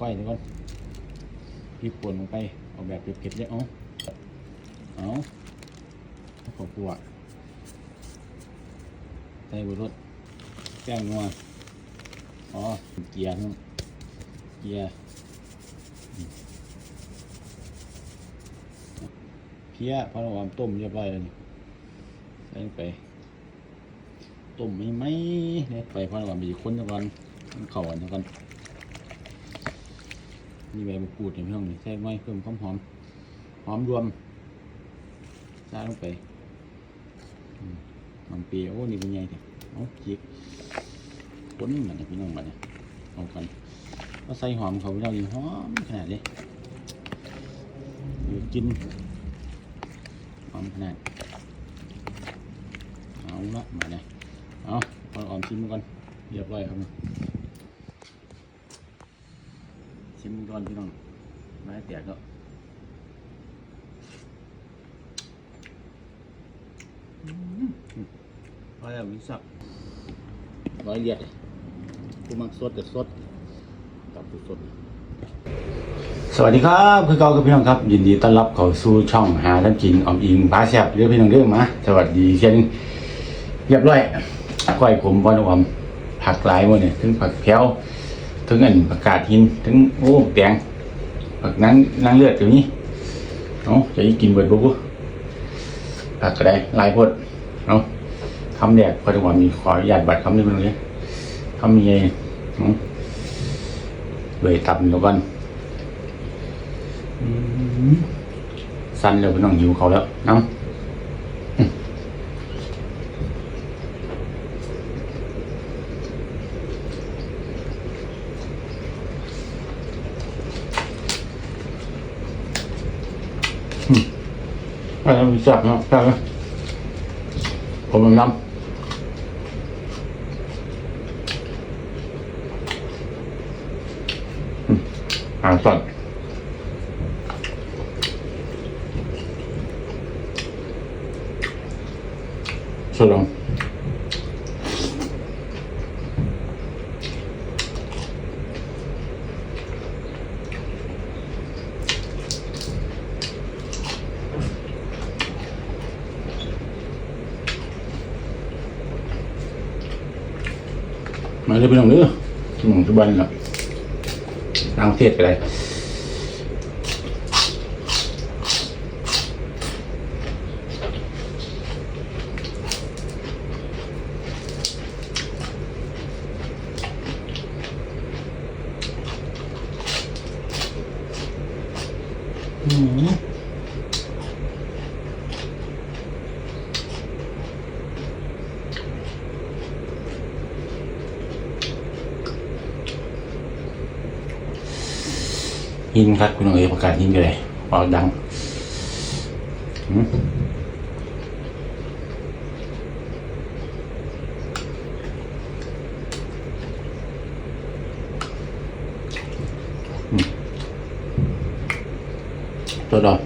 ก้อยนี่ก่อนพริกป่นลงไปเอาแบบเผ็ดๆเลยเอาเอาขอบปัวใส่บุรสแป้งนัวอ๋อเกียร์นู่นเกียร์เพี้ยพอเราต้มเรียบร้อยแล้วนี่ใส่ไปต้มไม่ไหมเนี่ยไปพอเราไปอีกคนเดียวกันมันเข่ากันเดียวกัน นี่ใบมะกรูดอย่างพี่น้องนี่ใส่ไว้เพิ่มความหอม หอมรวมใส่ลงไปอืมมันเปรี้ยวโอ้ นี่เป็นไงเนี่ยเอาจิกคนมันเนี่ยพี่น้องมันเนี่ยเอากันก็ใส่หอมเขาพี่น้องนี่หอมขนาดเลยเดี๋ยวกินหอมขนาดเอาละมาเนี่ยเอาเอาอ่อนชิมก่อนเรียบร้อยครับ มก่อนพี่น้องไม่ให้แตกก็ร้อยแล้วมีสับร้อยเลียดกูมักสดแต่สดตับกูสดสวัสดีครับ คือเก่ากับพี่น้องครับ ยินดีต้อนรับเข้าสู่ช่องหาท่านกินออมอิงพาแซ่บเรื่องพี่น้องเรื่องมาสวัสดีเช่นเรียบร้อยก้อยผมบอลอมผักหลายหมดเนี่ยถึงผักแพ้ว ถึงอันประกาศหินถึงโอ้แดงผักนั้นนางเลือดอยู่นี่เอาะจะกินเบิดบุบุผักก็ได้ลายพดเอาะคำแดกพอจังหวะมีขออนุญาตบัตรคำนี้เป็นไงคำมีเอาะเลยตับเดี๋ยวกันสั้นเลยพี่น้องหิวเขาแล้วเอาอื ไปทำจับเนาะจับเลยผมน้ำอืมอ่าสดสดลง มาเลยพี่น้องเนื้อสมองทุบันละต่างประเทศไปเลยอืม หินครับคุณน้องเอ๋ประกาศหินกันเลยเอาดังตัวดอก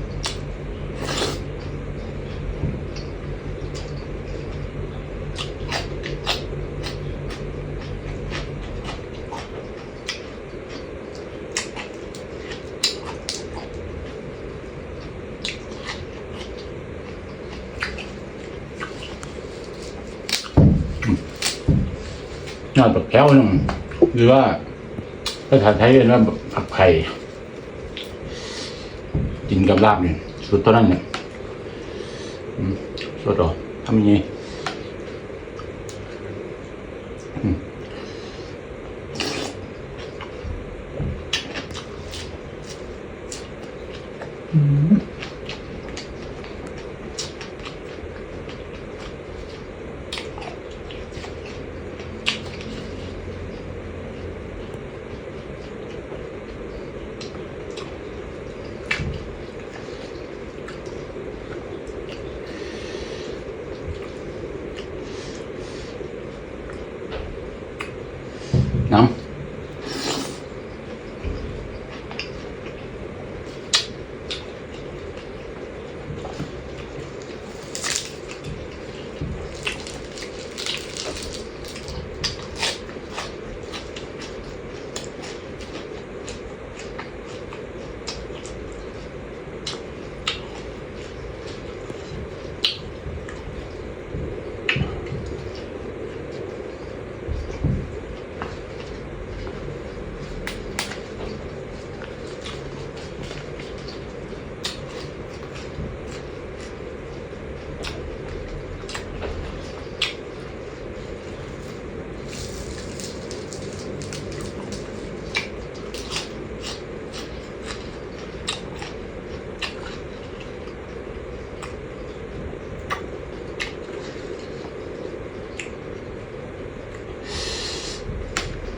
ย อดแบบแก้วนึงหรือว่าภาษาไทยเรียกว่าผักไผ่กินกับลาบเนี่ยสุดตัวนั้นเนี่ยสุดหรอทำยังไง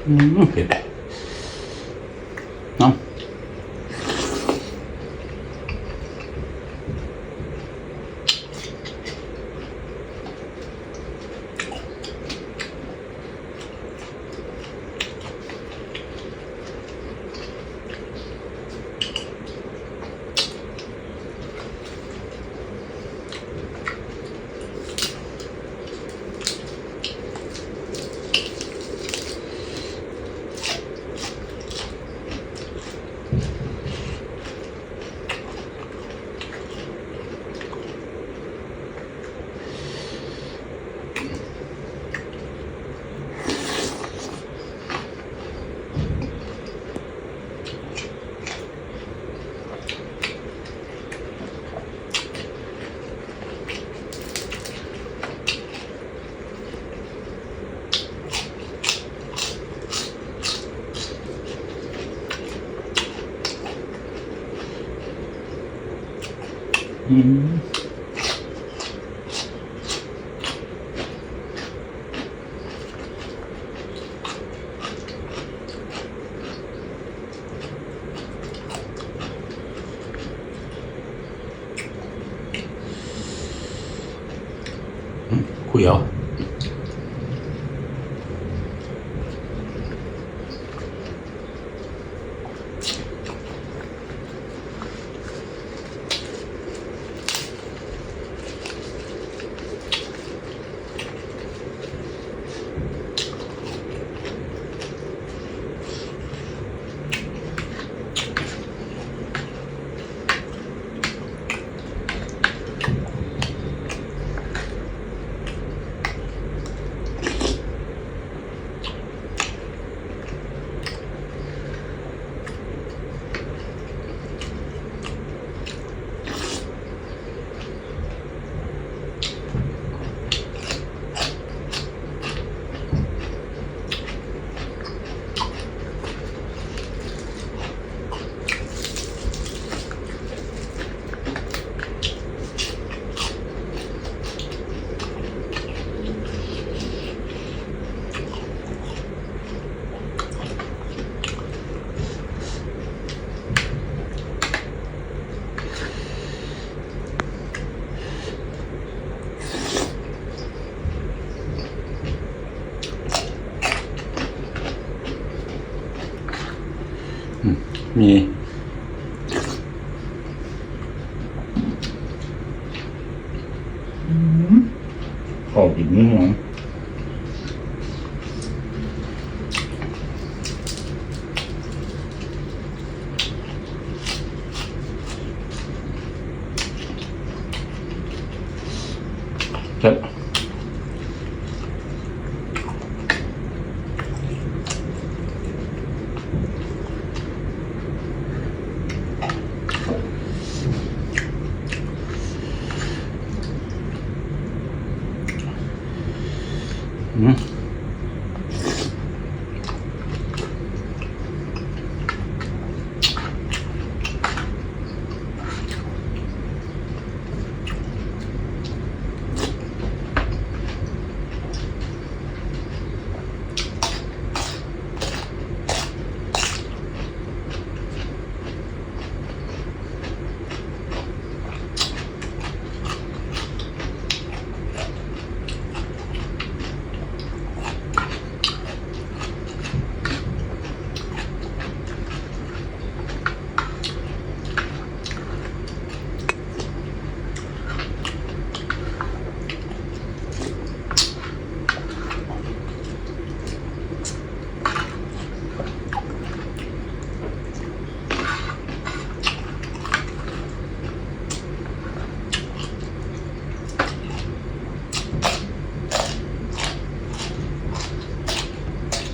嗯 음. 고요. 嗯。好冰啊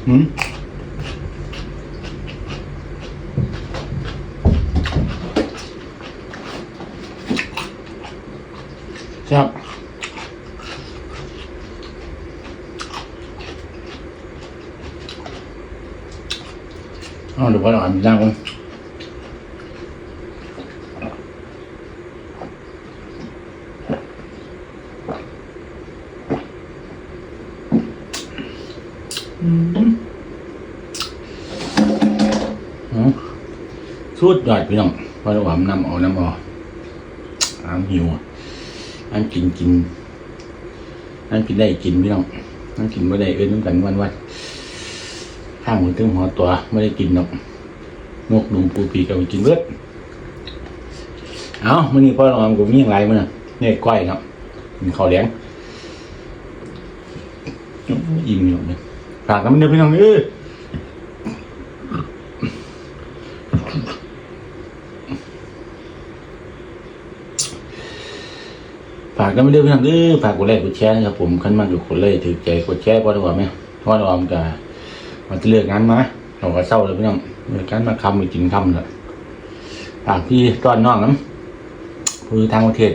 Xem. Dạ. Nó được bắt đầu làm ra không? สุดยอดพี่น้องพอราหว่านน้ำเอาน้ำออกน้ำหิวอะน้ำกินกินน้ำกินได้กินพี่น้องน้ำกินไม่ได้เอ้ยน้ำกันวันวันข้างหัวตึงหัวตัวไม่ได้กินหรอกนกดุมปูปีก็ไปกินเบิดเอามื่อนี้พ่อราหวานกูมีอย่างไรมั้งเนี่ยก้อยเนาะมีข้าวเลี้ยงอิ่มอยู่เนี่ยฝากน้ำเนื้อพี่น้องเอ้ากกันไม่ได้เพื่อนเด้อฝากกดไลค์กดแชร์นะครับผมขั้นมากอยู่คนเลยถือใจกดแชร์พอดีกว่าไหมเพราะว่าเราอมกับมันจะเลือกงานมาเราก็เศร้าเลยพี่น้องเลือกงานมาคำไปกินคำเลยฝากพี่ตอนน้องน้ำคือทางประเทศ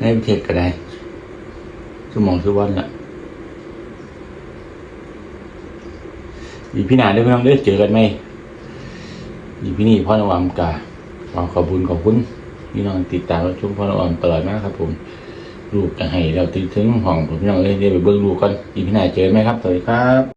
ในประเทศก็ได้สมองสุวรรณละอีพี่หนาเด้พี่น้องเด้อเจอกันไหมอีพี่นี่พ่อระวังกาขอขอบคุณขอบคุณ พี่น้องติดตามรับชมพ่อน้องออมตลอดมากครับ ผมลูกจะให้เราติดถึงห้องผมพี่น้องเอ้ยเดี๋ยวไปเบิ้งลูกกันอีพี่นายเจอไหมครับสวัสดีครับ